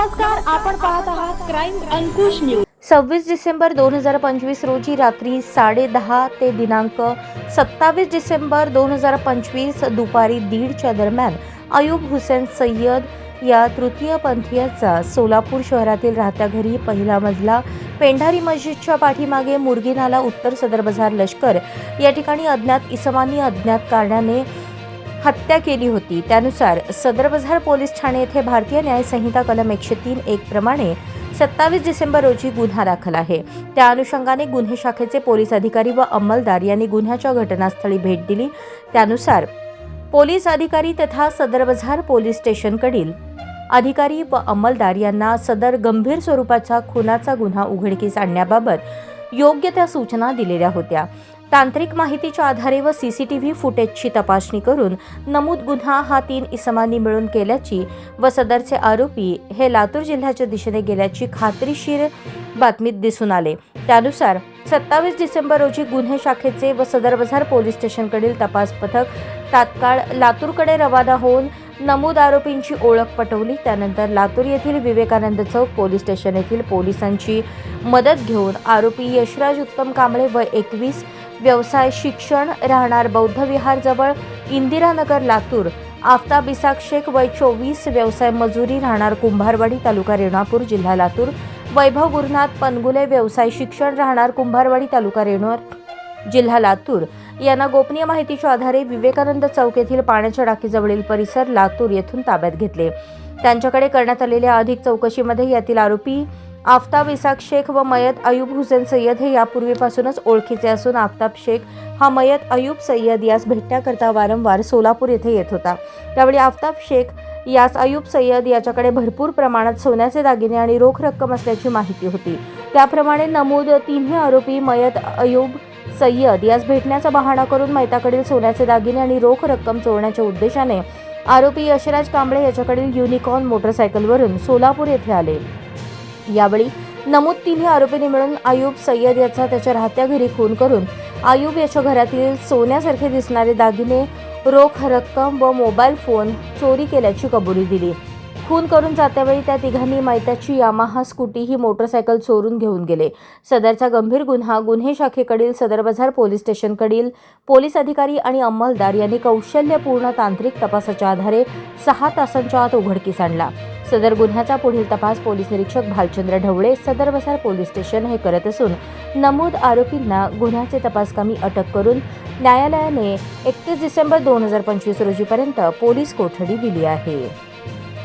नमस्कार आपण पाहत आहात क्राईम अंकुश न्यूज सव्वीस डिसेंबर दोन हजार पंचवीस रोजी रात्री साडेदहा ते दिनांक सत्तावीस डिसेंबर दोन हजार पंचवीस दुपारी दीडच्या दरम्यान अयूब हुसेन सय्यद या तृतीयपंथीयाचा सोलापूर शहरातील राहत्या घरी पहिला मजला पेंढारी मस्जिदच्या पाठीमागे मुरगी नाला उत्तर सदर बाजार लष्कर या ठिकाणी अज्ञात इसमानी अज्ञात कारणाने हत्या केली होती. त्यानुसार सदर बाजार पोलीस ठाणे येथे भारतीय न्याय संहिता कलम एकशे तीन एक प्रमाणे सत्तावीस डिसेंबर रोजी गुन्हा दाखल आहे. त्या अनुषंगाने गुन्हे शाखेचे पोलीस अधिकारी व अंमलदार यांनी गुन्ह्याच्या घटनास्थळी भेट दिली. त्यानुसार पोलीस अधिकारी तथा सदर बाजार पोलीस स्टेशनकडील अधिकारी व अंमलदार यांना सदर गंभीर स्वरूपाचा खुनाचा गुन्हा उघडकीस आणण्याबाबत योग्य त्या सूचना दिलेल्या होत्या. तांत्रिक माहितीच्या आधारे व सीसीटीव्ही फुटेजची तपासणी करून नमूद गुन्हा हा तीन इसमांनी मिळून केल्याची व सदरचे आरोपी हे लातूर जिल्ह्याच्या दिशेने गेल्याची खात्रीशीर बातमीत दिसून आले. त्यानुसार सत्तावीस डिसेंबर रोजी गुन्हे शाखेचे व सदर बाजार पोलीस स्टेशनकडील तपास पथक तात्काळ लातूरकडे रवाना होऊन नमूद आरोपींची ओळख पटवली. त्यानंतर लातूर येथील विवेकानंद चौक पोलीस स्टेशन येथील पोलिसांची मदत घेऊन आरोपी यशराज उत्तम कांबळे व एकवीस व्यवसाय शिक्षण राहणार बौद्ध विहारजवळ इंदिरानगर लातूर. आफताब इसाक शेख वय चोवीस व्यवसाय मजुरी राहणार कुंभारवाडी तालुका रेणापूर जिल्हा लातूर. वैभव गुरुनाथ पनगुले व्यवसाय शिक्षण राहणार कुंभारवाडी तालुका रेणूर जिल्हा लातूर. यांना गोपनीय माहितीच्या आधारे विवेकानंद चौक येथील पाण्याच्या टाकीजवळील परिसर लातूर येथून ताब्यात घेतले. त्यांच्याकडे करण्यात आलेल्या अधिक चौकशीमध्ये यातील आरोपी आफताब इसाक शेख व मयत अयूब हुसेन सय्यद हे यापूर्वीपासूनच ओळखीचे असून आफताब शेख हा मयत अयूब सय्यद यास भेटण्याकरता वारंवार सोलापूर येथे येत होता. त्यावेळी आफताब शेख यास अयूब सय्यद याच्याकडे भरपूर प्रमाणात सोन्याचे दागिने आणि रोख रक्कम असल्याची माहिती होती. त्याप्रमाणे नमूद तिन्ही आरोपी मयत अयूब सय्यद यास भेटण्याचा बहाणा करून मैताकडील सोन्याचे दागिने आणि रोख रक्कम चोरण्याच्या उद्देशाने आरोपी यशराज कांबळे याच्याकडील युनिकॉर्न मोटरसायकलवरून सोलापूर येथे आले. यावेळी नमूद तिन्ही आरोपींनी मिळून आयुब सय्यद याचा त्याच्या राहत्या घरी खून करून आयूब याच्या घरातील सोन्यासारखे दिसणारे दागिने रोख रक्कम व मोबाईल फोन चोरी केल्याची कबुली दिली. खून करून जात्यावेळी त्या तिघांनी मैत्याची यामाहा स्कूटी ही मोटरसायकल चोरून घेऊन गेले. सदरचा गंभीर गुन्हा गुन्हे शाखेकडील सदर बाजार पोलीस स्टेशनकडील पोलीस अधिकारी आणि अंमलदार यांनी कौशल्यपूर्ण तांत्रिक तपासाच्या आधारे सहा तासांच्या आत उघडकीस आणला. सदर गुन्ह्याचा पुढील तपास पोलीस निरीक्षक भालचंद्र ढवळे सदर बाजार पोलीस स्टेशन हे करत असून नमूद आरोपींना गुन्ह्याचे तपासकामी अटक करून न्यायालयाने एकतीस डिसेंबर दोन हजार पंचवीस रोजीपर्यंत पोलीस कोठडी दिली आहे.